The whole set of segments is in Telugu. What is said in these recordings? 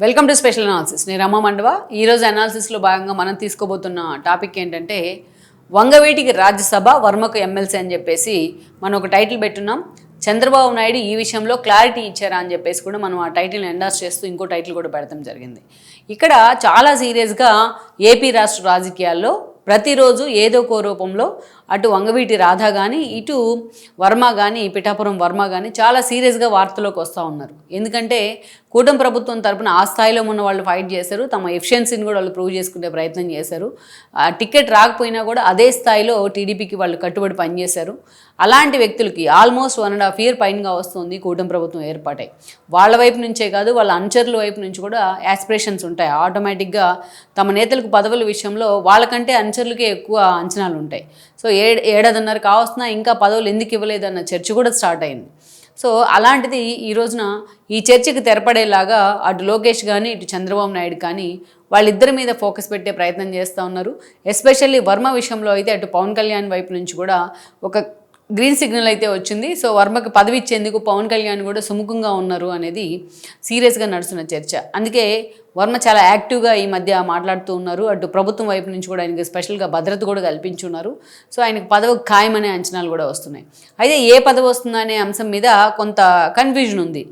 వెల్కమ్ టు స్పెషల్ అనాలిసిస్ నేను రమ్మ మండవ. ఈరోజు అనాలిసిస్లో భాగంగా మనం తీసుకోబోతున్న టాపిక్ ఏంటంటే వంగవేటికి రాజ్యసభ వర్మకు ఎమ్మెల్సీ అని చెప్పేసి మనం ఒక టైటిల్ పెట్టున్నాం. చంద్రబాబు నాయుడు ఈ విషయంలో క్లారిటీ ఇచ్చారా అని చెప్పేసి కూడా మనం ఆ టైటిల్ని ఎండాస్ చేస్తూ ఇంకో టైటిల్ కూడా పెడతాం జరిగింది. ఇక్కడ చాలా సీరియస్గా ఏపీ రాష్ట్ర రాజకీయాల్లో ప్రతిరోజు ఏదో ఒక రూపంలో అటు వంగవీటి రాధ కానీ ఇటు వర్మ కానీ పిఠాపురం వర్మ కానీ చాలా సీరియస్గా వార్తలోకి వస్తూ ఉన్నారు. ఎందుకంటే కూటమి ప్రభుత్వం తరపున ఆ స్థాయిలో ఉన్న వాళ్ళు ఫైట్ చేశారు. తమ ఎఫిషియన్సీని కూడా వాళ్ళు ప్రూవ్ చేసుకునే ప్రయత్నం చేశారు. టికెట్ రాకపోయినా కూడా అదే స్థాయిలో టీడీపీకి వాళ్ళు కట్టుబడి పనిచేశారు. అలాంటి వ్యక్తులకి almost one and half year పైనగా వస్తుంది కూటమి ప్రభుత్వం ఏర్పాటై. వాళ్ళ వైపు నుంచే కాదు వాళ్ళ అనుచరుల వైపు నుంచి కూడా యాస్పిరేషన్స్ ఉంటాయి. ఆటోమేటిక్గా తమ నేతలకు పదవుల విషయంలో వాళ్ళకంటే అనుచరులకే ఎక్కువ అంచనాలు ఉంటాయి. సో ఏ ఏడాదిన్నర కావస్తున్నా ఇంకా పదవులు ఎందుకు ఇవ్వలేదు అన్న చర్చ కూడా స్టార్ట్ అయింది. సో అలాంటిది ఈ రోజున ఈ చర్చికి తెరపడేలాగా అటు లోకేష్ కానీ ఇటు చంద్రబాబు నాయుడు కానీ వాళ్ళిద్దరి మీద ఫోకస్ పెట్టే ప్రయత్నం చేస్తూ ఉన్నారు. ఎస్పెషల్లీ వర్మ విషయంలో అయితే అటు పవన్ కళ్యాణ్ వైపు నుంచి కూడా ఒక గ్రీన్ సిగ్నల్ అయితే వచ్చింది. సో వర్మకు పదవి ఇచ్చేందుకు పవన్ కళ్యాణ్ కూడా సుముఖంగా ఉన్నారు అనేది సీరియస్గా నడుస్తున్న చర్చ. అందుకే వర్మ చాలా యాక్టివ్గా ఈ మధ్య మాట్లాడుతూ ఉన్నారు. అటు ప్రభుత్వం వైపు నుంచి కూడా ఆయనకి స్పెషల్గా భద్రత కూడా కల్పించున్నారు. సో ఆయనకు పదవి ఖాయమనే అంచనాలు కూడా వస్తున్నాయి. అయితే ఏ పదవి వస్తుందనే అంశం మీద కొంత కన్ఫ్యూజన్ ఉంది.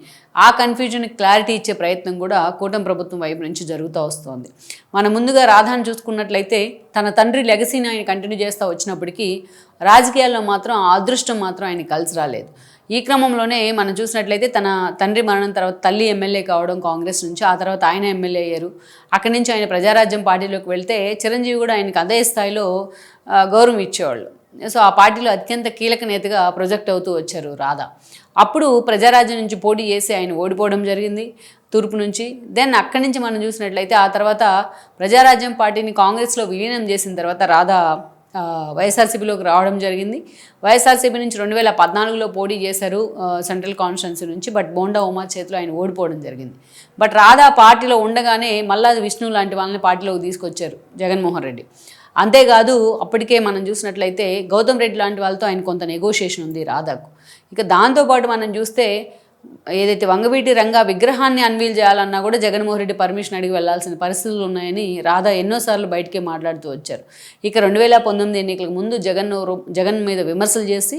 ఆ కన్ఫ్యూజన్కి క్లారిటీ ఇచ్చే ప్రయత్నం కూడా కూటమి ప్రభుత్వం వైపు నుంచి జరుగుతూ వస్తోంది. మనం ముందుగా రాధాని చూసుకున్నట్లయితే తన తండ్రి లెగసీని ఆయన కంటిన్యూ చేస్తూ వచ్చినప్పటికీ రాజకీయాల్లో మాత్రం ఆ అదృష్టం మాత్రం ఆయన కలిసి రాలేదు. ఈ క్రమంలోనే మనం చూసినట్లయితే తన తండ్రి మరణం తర్వాత తల్లి ఎమ్మెల్యే కావడం కాంగ్రెస్ నుంచి ఆ తర్వాత ఆయన ఎమ్మెల్యే అయ్యారు. అక్కడి నుంచి ఆయన ప్రజారాజ్యం పార్టీలోకి వెళ్తే చిరంజీవి కూడా ఆయనకు అదే స్థాయిలో గౌరవం ఇచ్చేవాళ్ళు. సో ఆ పార్టీలో అత్యంత కీలక నేతగా ప్రొజెక్ట్ అవుతూ వచ్చారు రాధా. అప్పుడు ప్రజారాజ్యం నుంచి పోటీ చేసి ఆయన ఓడిపోవడం జరిగింది తూర్పు నుంచి. దెన్ అక్కడి నుంచి మనం చూసినట్లయితే ఆ తర్వాత ప్రజారాజ్యం పార్టీని కాంగ్రెస్లో విలీనం చేసిన తర్వాత రాధా వైఎస్ఆర్సీపీలోకి రావడం జరిగింది. వైఎస్ఆర్సీపీ నుంచి రెండు వేల పద్నాలుగులో పోటీ చేశారు సెంట్రల్ కాన్స్టిట్యున్సీ నుంచి బట్ బోండా ఉమా చేతిలో ఆయన ఓడిపోవడం జరిగింది. బట్ రాధా పార్టీలో ఉండగానే మల్లా విష్ణు లాంటి వాళ్ళని పార్టీలోకి తీసుకొచ్చారు జగన్మోహన్ రెడ్డి. అంతేకాదు అప్పటికే మనం చూసినట్లయితే గౌతమ్ రెడ్డి లాంటి వాళ్ళతో ఆయన కొంత నెగోషియేషన్ ఉంది రాధాకు. ఇక దాంతోపాటు మనం చూస్తే ఏదైతే వంగవీటి రంగా విగ్రహాన్ని అన్వీల్ చేయాలన్నా కూడా జగన్మోహన్ రెడ్డి పర్మిషన్ అడిగి వెళ్ళాల్సిన పరిస్థితులు ఉన్నాయని రాధా ఎన్నోసార్లు బయటికే మాట్లాడుతూ వచ్చారు. ఇక రెండు వేల పంతొమ్మిది ఎన్నికలకు ముందు జగన్ జగన్ మీద విమర్శలు చేసి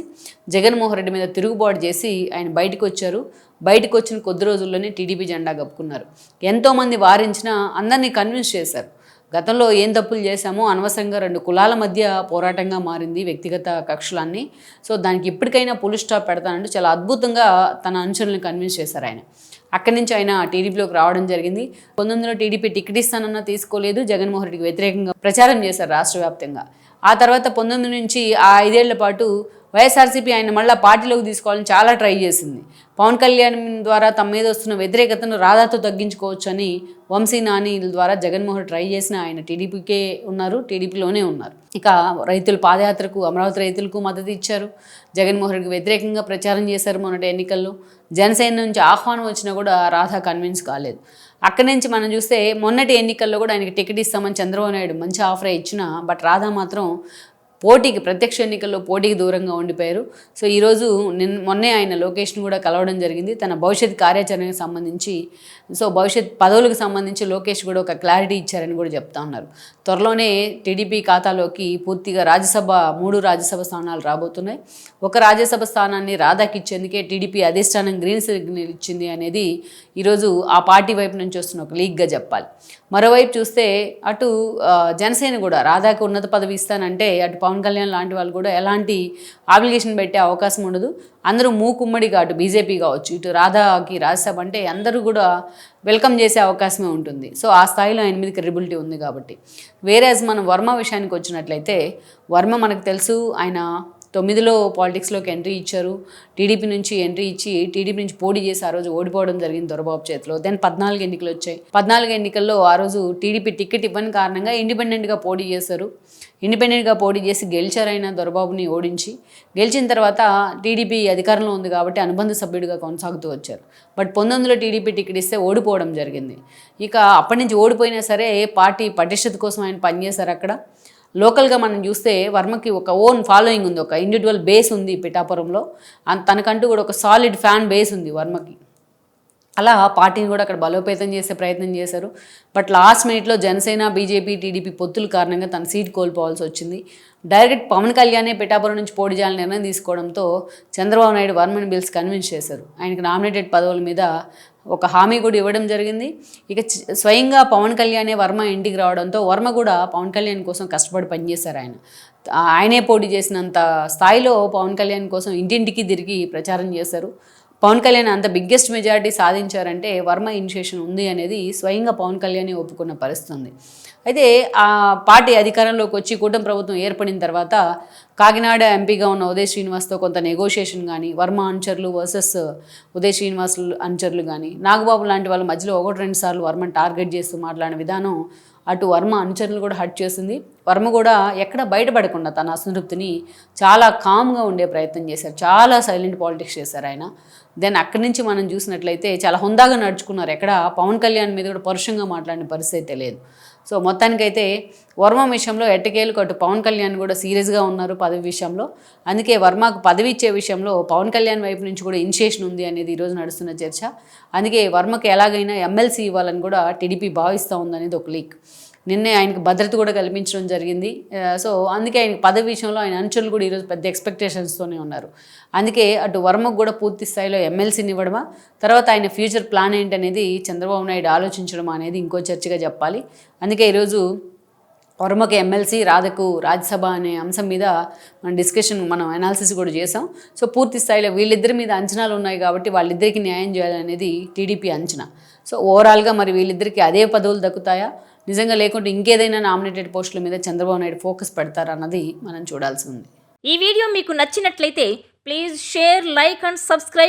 జగన్మోహన్ రెడ్డి మీద తిరుగుబాటు చేసి ఆయన బయటకు వచ్చారు. బయటకు వచ్చిన కొద్ది రోజుల్లోనే టీడీపీ జెండా కప్పుకున్నారు. ఎంతోమంది వారించినా అందరినీ కన్విన్స్ చేశారు. గతంలో ఏం తప్పులు చేశామో అనవసరంగా రెండు కులాల మధ్య పోరాటంగా మారింది వ్యక్తిగత కక్షలన్నీ. సో దానికి ఇప్పటికైనా పోలీస్ స్టాప్ పెడతానంటూ చాలా అద్భుతంగా తన అనుచరులను కన్విన్స్ చేశారు ఆయన. అక్కడి నుంచి ఆయన టీడీపీలోకి రావడం జరిగింది. పంతొమ్మిదిలో టీడీపీ టికెట్ ఇస్తానన్నా తీసుకోలేదు. జగన్మోహన్ రెడ్డికి వ్యతిరేకంగా ప్రచారం చేశారు రాష్ట్ర వ్యాప్తంగా. ఆ తర్వాత పంతొమ్మిది నుంచి ఆ ఐదేళ్ళ పాటు వైఎస్ఆర్సీపీ ఆయన మళ్ళీ పార్టీలోకి తీసుకోవాలని చాలా ట్రై చేసింది. పవన్ కళ్యాణ్ ద్వారా తమ మీద వస్తున్న వ్యతిరేకతను రాధాతో తగ్గించుకోవచ్చు అని వంశీ నానీల ద్వారా జగన్మోహన్ ట్రై చేసిన ఆయన టీడీపీకే ఉన్నారు టీడీపీలోనే ఉన్నారు. ఇక రైతుల పాదయాత్రకు అమరావతి రైతులకు మద్దతు ఇచ్చారు. జగన్మోహన్ రెడ్డికి వ్యతిరేకంగా ప్రచారం చేశారు మొన్నటి ఎన్నికల్లో. జనసేన నుంచి ఆహ్వానం వచ్చినా కూడా రాధా కన్విన్స్ కాలేదు. అక్కడి నుంచి మనం చూస్తే మొన్నటి ఎన్నికల్లో కూడా ఆయనకి టికెట్ ఇస్తామని చంద్రబాబు నాయుడు మంచి ఆఫర్ ఇచ్చిన బట్ రాధా మాత్రం పోటీకి ప్రత్యక్ష ఎన్నికల్లో పోటీకి దూరంగా ఉండిపోయారు. సో ఈరోజు నిన్న మొన్నే ఆయన లోకేష్ను కూడా కలవడం జరిగింది. తన భవిష్యత్ కార్యాచరణకు సంబంధించి సో భవిష్యత్ పదవులకు సంబంధించి లోకేష్ కూడా ఒక క్లారిటీ ఇచ్చారని కూడా చెప్తా ఉన్నారు. త్వరలోనే టీడీపీ ఖాతాలోకి పూర్తిగా రాజ్యసభ మూడు రాజ్యసభ స్థానాలు రాబోతున్నాయి. ఒక రాజ్యసభ స్థానాన్ని రాధాకి ఇచ్చేందుకే టీడీపీ అధిష్టానం గ్రీన్ సిగ్నల్ ఇచ్చింది అనేది ఈరోజు ఆ పార్టీ వైపు నుంచి వస్తున్న ఒక లీగ్గా చెప్పాలి. మరోవైపు చూస్తే అటు జనసేన కూడా రాధాకి ఉన్నత పదవి ఇస్తానంటే అటు పవన్ కళ్యాణ్ లాంటి వాళ్ళు కూడా ఎలాంటి అప్లికేషన్ పెట్టే అవకాశం ఉండదు. అందరూ మూకుమ్మడిగా అటు బీజేపీ కావచ్చు ఇటు రాధాకి రాజ్యసభ అంటే అందరూ కూడా వెల్కమ్ చేసే అవకాశమే ఉంటుంది. సో ఆ స్థాయిలో ఆయన మీద క్రెడిబిలిటీ ఉంది కాబట్టి. వేరే మనం వర్మ విషయానికి వచ్చినట్లయితే వర్మ మనకు తెలుసు ఆయన తొమ్మిదిలో పాలిటిక్స్లోకి ఎంట్రీ ఇచ్చారు. టీడీపీ నుంచి ఎంట్రీ ఇచ్చి టీడీపీ నుంచి పోటీ చేసి ఆ రోజు ఓడిపోవడం జరిగింది దొరబాబు చేతిలో. దెన్ పద్నాలుగు ఎన్నికలు వచ్చాయి. పద్నాలుగు ఎన్నికల్లో ఆ రోజు టీడీపీ టికెట్ ఇవ్వని కారణంగా ఇండిపెండెంట్గా పోటీ చేశారు. ఇండిపెండెంట్గా పోటీ చేసి గెలిచారైన దొరబాబుని ఓడించి గెలిచిన తర్వాత టీడీపీ అధికారంలో ఉంది కాబట్టి అనుబంధ సభ్యుడిగా కొనసాగుతూ వచ్చారు. బట్ పంతొమ్మిదిలో టీడీపీ టికెట్ ఇస్తే ఓడిపోవడం జరిగింది. ఇక అప్పటి నుంచి ఓడిపోయినా సరే పార్టీ పటిష్టత కోసం ఆయన పనిచేశారు అక్కడ. లోకల్గా మనం చూస్తే వర్మకి ఒక ఓన్ ఫాలోయింగ్ ఉంది ఒక ఇండివిజువల్ బేస్ ఉంది పిఠాపురంలో. అండ్ తనకంటూ కూడా ఒక సాలిడ్ ఫ్యాన్ బేస్ ఉంది వర్మకి. అలా పార్టీని కూడా అక్కడ బలోపేతం చేసే ప్రయత్నం చేశారు. బట్ లాస్ట్ మినిట్లో జనసేన బీజేపీ టీడీపీ పొత్తుల కారణంగా తన సీట్ కోల్పోవాల్సి వచ్చింది. డైరెక్ట్ పవన్ కళ్యాణే పిఠాపురం నుంచి పోటీ చేయాలని నిర్ణయం తీసుకోవడంతో చంద్రబాబు నాయుడు వర్మన్ బిల్స్ కన్విన్స్ చేశారు. ఆయనకు నామినేటెడ్ పదవుల మీద ఒక హామీ కూడా ఇవ్వడం జరిగింది. ఇక స్వయంగా పవన్ కళ్యాణే వర్మ ఇంటికి రావడంతో వర్మ కూడా పవన్ కళ్యాణ్ కోసం కష్టపడి పనిచేశారు ఆయన. ఆయనే పోటీ చేసినంత స్థాయిలో పవన్ కళ్యాణ్ కోసం ఇంటింటికి తిరిగి ప్రచారం చేశారు. పవన్ కళ్యాణ్ అంత బిగ్గెస్ట్ మెజారిటీ సాధించారంటే వర్మ ఇనిషియేషన్ ఉంది అనేది స్వయంగా పవన్ కళ్యాణ్ ఒప్పుకున్న పరిస్థితుంది. అయితే ఆ పార్టీ అధికారంలోకి వచ్చి కూటమి ప్రభుత్వం ఏర్పడిన తర్వాత కాకినాడ ఎంపీగా ఉన్న ఉదయ్ శ్రీనివాస్తో కొంత నెగోషియేషన్ కానీ వర్మ అనుచరులు వర్సెస్ ఉదయ్ శ్రీనివాస్ అనుచరులు కానీ నాగబాబు లాంటి వాళ్ళ మధ్యలో ఒకటి రెండు సార్లు వర్మని టార్గెట్ చేస్తూ మాట్లాడిన విధానం అటు వర్మ అనుచరులు కూడా హట్ చేసింది. వర్మ కూడా ఎక్కడ బయటపడకుండా తన అసంతృప్తిని చాలా కామ్గా ఉండే ప్రయత్నం చేశారు. చాలా సైలెంట్ పాలిటిక్స్ చేశారు ఆయన. దెన్ అక్కడి నుంచి మనం చూసినట్లయితే చాలా హుందాగా నడుచుకున్నారు. ఎక్కడ పవన్ కళ్యాణ్ మీద కూడా పరుషంగా మాట్లాడిన పరిస్థితి అయితే లేదు. సో మొత్తానికైతే వర్మ విషయంలో ఎట్టకేలు అటు పవన్ కళ్యాణ్ కూడా సీరియస్గా ఉన్నారు పదవి విషయంలో. అందుకే వర్మకు పదవి ఇచ్చే విషయంలో పవన్ కళ్యాణ్ వైపు నుంచి కూడా ఇనిషియేషన్ ఉంది అనేది ఈరోజు నడుస్తున్న చర్చ. అందుకే వర్మకు ఎలాగైనా ఎమ్మెల్సీ ఇవ్వాలని కూడా టీడీపీ భావిస్తూ ఉందనేది ఒక లీక్. నిన్నే ఆయనకు భద్రత కూడా కల్పించడం జరిగింది. సో అందుకే ఆయన పదవి విషయంలో ఆయన అంచులు కూడా ఈరోజు పెద్ద ఎక్స్పెక్టేషన్స్తోనే ఉన్నారు. అందుకే అటు వర్మకు కూడా పూర్తి స్థాయిలో ఎమ్మెల్సీని ఇవ్వడమా తర్వాత ఆయన ఫ్యూచర్ ప్లాన్ ఏంటనేది చంద్రబాబు నాయుడు ఆలోచించడం అనేది ఇంకో చర్చగా చెప్పాలి. అందుకే ఈరోజు వర్మకు ఎమ్మెల్సీ రాధకు రాజ్యసభ అనే అంశం మీద మనం డిస్కషన్ మనం అనాలిసిస్ కూడా చేసాం సో పూర్తి స్థాయిలో వీళ్ళిద్దరి మీద అంచనాలు ఉన్నాయి కాబట్టి వాళ్ళిద్దరికీ న్యాయం చేయాలనేది టీడీపీ అంచనా. సో ఓవరాల్గా మరి వీళ్ళిద్దరికీ అదే పదవులు దక్కుతాయా నిజంగా లేకుంటే ఇంకేదైనా నామినేటెడ్ పోస్టుల మీద చంద్రబాబు నాయుడు ఫోకస్ పెడతారన్నది మనం చూడాల్సి ఉంది. ఈ వీడియో మీకు నచ్చినట్లయితే please share like and subscribe